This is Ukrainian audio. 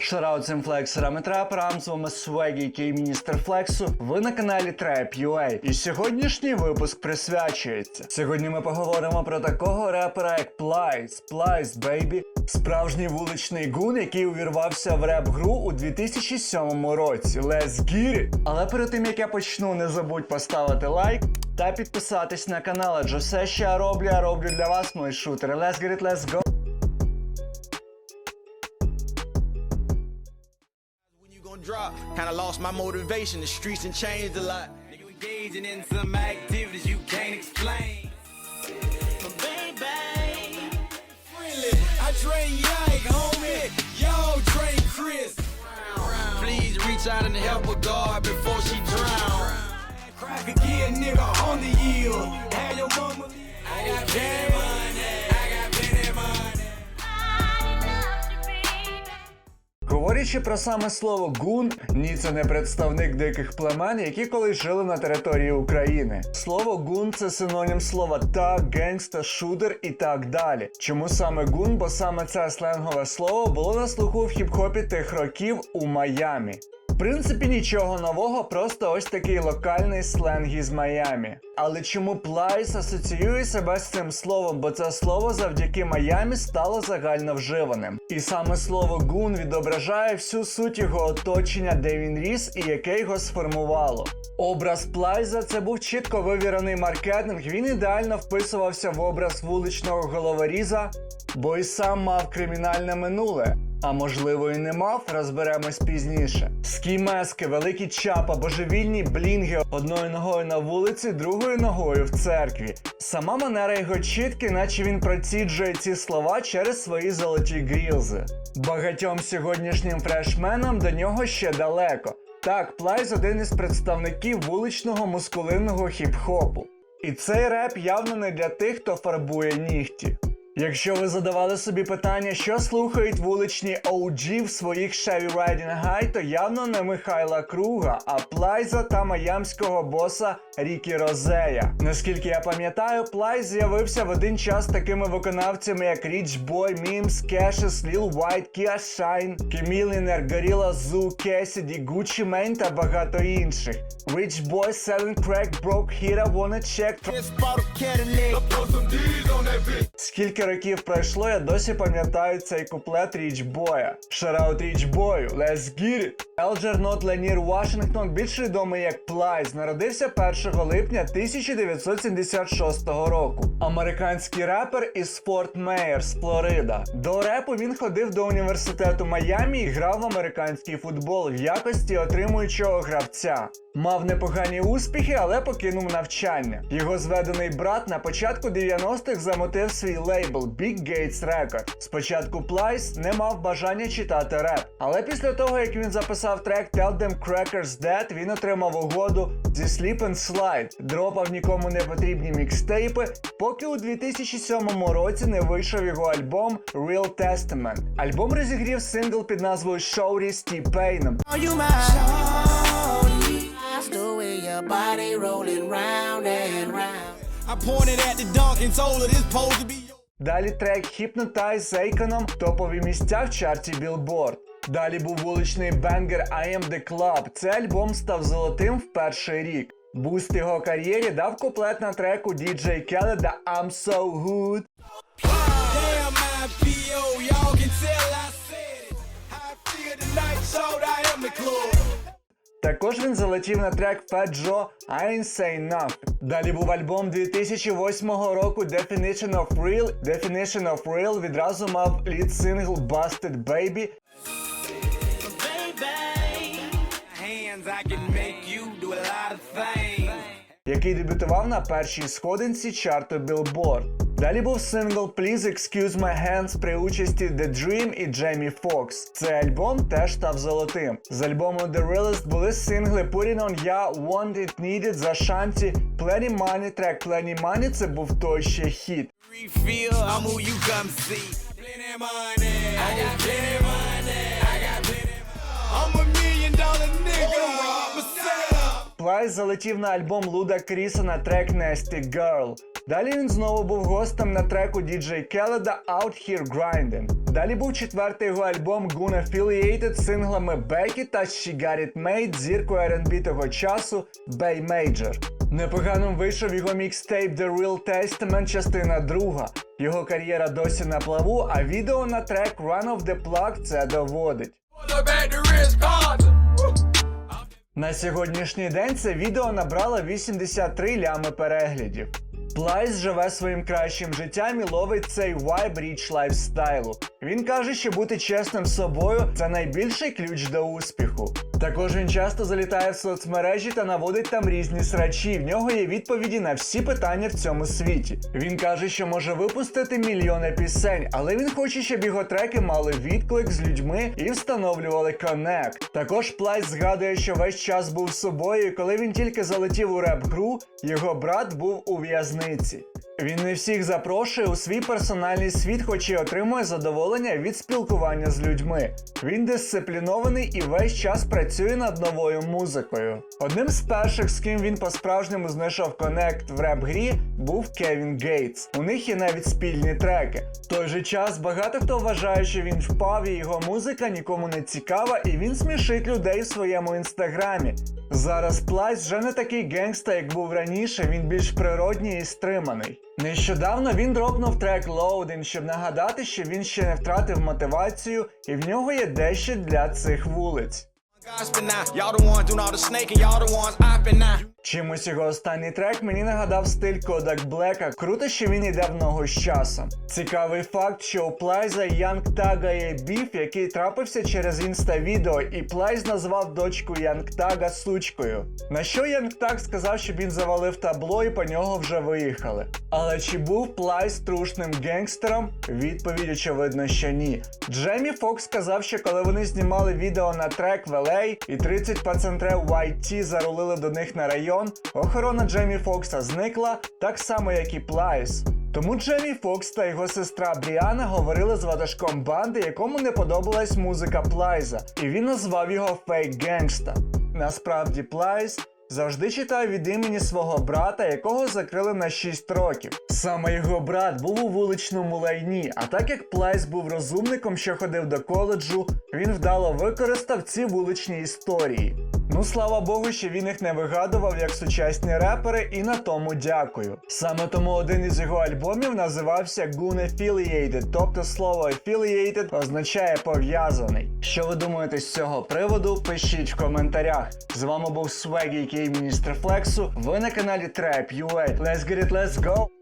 Шараут цим флексерам і траперам, з вами Свегі, який міністр флексу. Ви на каналі Trap.ua. І сьогоднішній випуск присвячується. Сьогодні ми поговоримо про такого репера, як Плайс. Плайс, бейбі. Справжній вуличний гун, який увірвався в реп-гру у 2007 році. Let's get it! Але перед тим як я почну, не забудь поставити лайк та підписатись на канал, адже все, що я роблю, я роблю для вас, мої шутери. Let's get it, let's go! Gonna drop? Kinda lost my motivation. The streets and changed a lot. Nigga engaging in some activities you can't explain. But baby, Friendly. I drain Yank, homie. Y'all drain Chris. Please reach out and help a God before she drown. Crack again, nigga, on the yield. Have your mama. I got plenty money. Говорячи про саме слово гун, ні, це не представник диких племен, які колись жили на території України. Слово гун це синонім слова так, генгста, шудер і так далі. Чому саме гун? Бо саме це сленгове слово було на слуху в хіп-хопі тих років у Майамі. Принципі, нічого нового, просто ось такий локальний сленг із Майамі. Але чому Плайс асоціює себе з цим словом, бо це слово завдяки Майамі стало загально вживаним. І саме слово гун відображає всю суть його оточення, де він ріс і яке його сформувало. Образ Плайза це був чітко вивірений маркетинг. Він ідеально вписувався в образ вуличного головоріза, бо і сам мав кримінальне минуле. А можливо і не мав, розберемось пізніше. Скімески, великі чапа, божевільні блінги одною ногою на вулиці, другою ногою в церкві. Сама манера його чітки, наче він проціджує ці слова через свої золоті грілзи. Багатьом сьогоднішнім фрешменам до нього ще далеко. Так, Плайз один із представників вуличного мускулинного хіп-хопу. І цей реп явно не для тих, хто фарбує нігті. Якщо ви задавали собі питання, що слухають вуличні OG в своїх Chevy Riding High, то явно не Михайла Круга, а Плайза та маямського боса Рікі Розея. Наскільки я пам'ятаю, Плайз з'явився в один час такими виконавцями, як Rich Boy, Mims, Cassius, Lil White, Kia Shine, Chameleonaire, Gorilla Zoo, Cassidy, Gucci Mane та багато інших. Rich Boy, Selling Crack, Broke Hit, I Wanna Check. Скільки років пройшло, я досі пам'ятаю цей куплет Річбоя. Шараут Річбою, let's get it! Елджернот Ленір Вашингтон, більш відомий як Плайз, народився 1 липня 1976 року. Американський репер із Форт Мейерс, Флорида. До репу він ходив до університету Майамі і грав в американський футбол в якості отримуючого гравця. Мав непогані успіхи, але покинув навчання. Його зведений брат на початку 90-х замотив свій лейбл Big Gates Record. Спочатку Плайс не мав бажання читати реп, але після того, як він записав трек Tell Them Crackers Dead, він отримав угоду зі Sleep and Slide, дропав нікому не потрібні мікстейпи, поки у 2007 році не вийшов його альбом Real Testament. Альбом розігрів сингл під назвою Shorty з round. I pointed at the dunk and told her this supposed to be. Далі трек Hypnotize зЕйконом, топові місця в чарті Billboard. Далі був вуличний бенгер I Am The Club. Цей альбом став золотим в перший рік. Буст його кар'єрі дав куплет на треку DJ Khaled I'm So Good. Також він залетів на трек Ain't Say Nothing. Далі був альбом 2008 року Definition of Real. Definition of Real відразу мав лід сингл Busted Baby, який дебютував на першій сходинці чарту Billboard. Далі був сингл Please Excuse My Hands при участі The Dream і Джеймі Фокс. Цей альбом теж став золотим. З альбому The Realest були сингли Putting On Ya, Want It Needed, за шанті, Plenty Money, трек Plenty Money це був той ще хіт. Refill, I'm who you come see. Plenty money, I got plenty money, Плайс залетів на альбом Луда Кріса на трек Nasty Girl. Далі він знову був гостем на треку DJ Khaled Out Here Grinding. Далі був четвертий його альбом Goon Affiliated з синглами Becky та She Got It Made зіркою R&B того часу Bay Major. Непоганим вийшов його мікстейп The Real Testament, частина друга. Його кар'єра досі на плаву, а відео на трек Run of the Plug це доводить. На сьогоднішній день це відео набрало 83 лями переглядів. Плайс живе своїм кращим життям і ловить цей вайб річ лайфстайлу. Він каже, що бути чесним з собою це найбільший ключ до успіху. Також він часто залітає в соцмережі та наводить там різні срачі. В нього є відповіді на всі питання в цьому світі. Він каже, що може випустити мільйони пісень, але він хоче, щоб його треки мали відклик з людьми і встановлювали коннект. Також Плайс згадує, що весь час був собою, і коли він тільки залетів у реп-гру, його брат був у в'язниці. Він не всіх запрошує у свій персональний світ, хоч і отримує задоволення від спілкування з людьми. Він дисциплінований і весь час працює над новою музикою. Одним з перших, з ким він по-справжньому знайшов конект в реп-грі, був Кевін Гейтс. У них є навіть спільні треки. В той же час багато хто вважає, що він впав і його музика нікому не цікава, і він смішить людей в своєму інстаграмі. Зараз Плайс вже не такий генгста, як був раніше, він більш природній і стриманий. Нещодавно він дропнув трек Loading, щоб нагадати, що він ще не втратив мотивацію, і в нього є дещо для цих вулиць. Чимось його останній трек мені нагадав стиль Kodak Блека. Круто, що він йде в ногу з часом. Цікавий факт, що у Плайза Янг є біф, який трапився через інста-відео, і Плайз назвав дочку Янг Тага сучкою. На що Янг Таг сказав, що він завалив табло і по нього вже виїхали. Але чи був Плайз трушним генгстером? Відповідь очевидно, що ні. Джемі Фокс сказав, що коли вони знімали відео на трек в LA і 30 пацантрев YT зарулили до них на район, охорона Джемі Фокса зникла, так само як і Плайс. Тому Джемі Фокс та його сестра Бріана говорили з ватажком банди, якому не подобалась музика Плайза, і він назвав його фейк генгста. Насправді Плайс завжди читав від імені свого брата, якого закрили на 6 років. Саме його брат був у вуличному лайні, а так як Плайс був розумником, що ходив до коледжу, він вдало використав ці вуличні історії. Ну слава Богу, що він їх не вигадував як сучасні репери, і на тому дякую. Саме тому один із його альбомів називався Goon Affiliated, тобто слово affiliated означає пов'язаний. Що ви думаєте з цього приводу? Пишіть в коментарях. З вами був Swaggy, який міністр Флексу. Ви на каналі Trap UA. Let's get it, let's go!